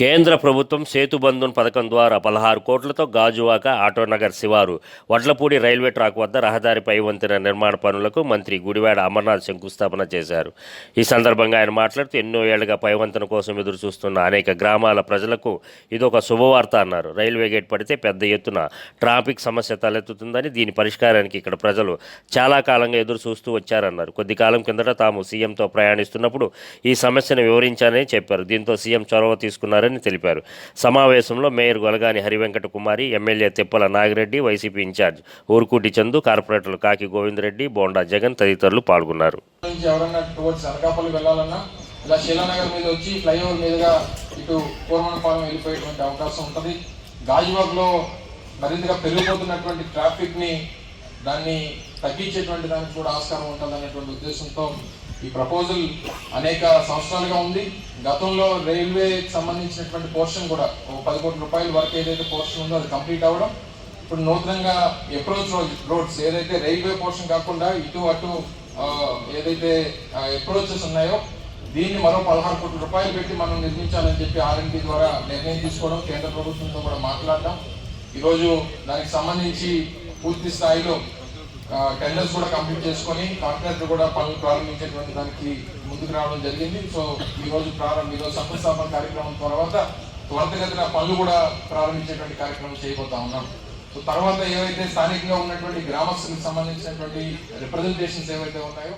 కేంద్ర ప్రభుత్వం సేతుబంధన్ పథకం ద్వారా పదహారు కోట్లతో గాజువాక ఆటోనగర్ శివారు వడ్లపూడి రైల్వే ట్రాక్ వద్ద రహదారిపై వంతెన నిర్మాణ పనులకు మంత్రి గుడివాడ అమర్నాథ్ శంకుస్థాపన చేశారు. ఈ సందర్భంగా ఆయన మాట్లాడుతూ ఎన్నో ఏళ్ళుగా పైవంతెన కోసం ఎదురు చూస్తున్న అనేక గ్రామాల ప్రజలకు ఇదొక శుభవార్త అన్నారు. రైల్వే గేట్ పడితే పెద్ద ఎత్తున ట్రాఫిక్ సమస్య తలెత్తుతుందని దీని పరిష్కారానికి ఇక్కడ ప్రజలు చాలా కాలంగా ఎదురు చూస్తూ వచ్చారన్నారు. కొద్ది కాలం కిందట తాము సీఎంతో ప్రయాణిస్తున్నప్పుడు ఈ సమస్యను వివరించానని చెప్పారు. దీంతో సీఎం చొరవ తీసుకున్నారు. తీసుకున్నారని తెలిపారు. సమావేశంలో mayor Golagani Harivenkata Kumari MLA Tippala Nagireddy YCP incharge Urukuti Chandu కార్పొరేటర్లు కాకి గోవిందరెడ్డి బోండా జగన్ తదితరులు పాల్గొన్నారు. నుంచి అనకాపల్లి వెళ్ళాలన్నా ఇలా శీలానగర్ మీద వచ్చి ఫ్లైఓవర్ మీదుగా ఇటు పూర్వనపాలెం వెళ్ళిపోయేటువంటి అవకాశం ఉంటుంది. గాజువాగ్లో మరింతగా పెరిగిపోతున్నటువంటి ట్రాఫిక్ని దాన్ని తగ్గించేటువంటి దానికి కూడా ఆస్కారం ఉంటుంది అనేటువంటి ఉద్దేశంతో ఈ ప్రపోజల్ అనేక సంవత్సరాలుగా ఉంది. గతంలో రైల్వేకి సంబంధించినటువంటి పోర్షన్ కూడా ఒక పది కోట్ల రూపాయల వరకు ఏదైతే పోర్షన్ ఉందో అది కంప్లీట్ అవ్వడం. ఇప్పుడు నూతనంగా అప్రోచ్ రోడ్స్ ఏదైతే రైల్వే పోర్షన్ కాకుండా ఇటు అటు ఏదైతే అప్రోచెస్ ఉన్నాయో దీన్ని మరో పదహారు కోట్ల రూపాయలు పెట్టి మనం నిర్మించాలని చెప్పి ఆర్ఎన్టీ ద్వారా నిర్ణయం తీసుకోవడం కేంద్ర ప్రభుత్వంతో కూడా మాట్లాడడం. ఈరోజు దానికి సంబంధించి పూర్తి స్థాయిలో టెండర్స్ కూడా కంప్లీట్ చేసుకొని కాంట్రాక్ట్ కూడా పనులు ప్రారంభించేటువంటి దానికి ముందుకు రావడం జరిగింది. సో ఈరోజు ప్రారంభ ఈ రోజు శంకుస్థాపన కార్యక్రమం తర్వాత త్వరితగతిన పనులు కూడా ప్రారంభించేటువంటి కార్యక్రమం చేయబోతా ఉన్నాం. సో తర్వాత ఏవైతే స్థానికంగా ఉన్నటువంటి గ్రామస్తులకు సంబంధించినటువంటి రిప్రజెంటేషన్స్ ఏవైతే ఉన్నాయో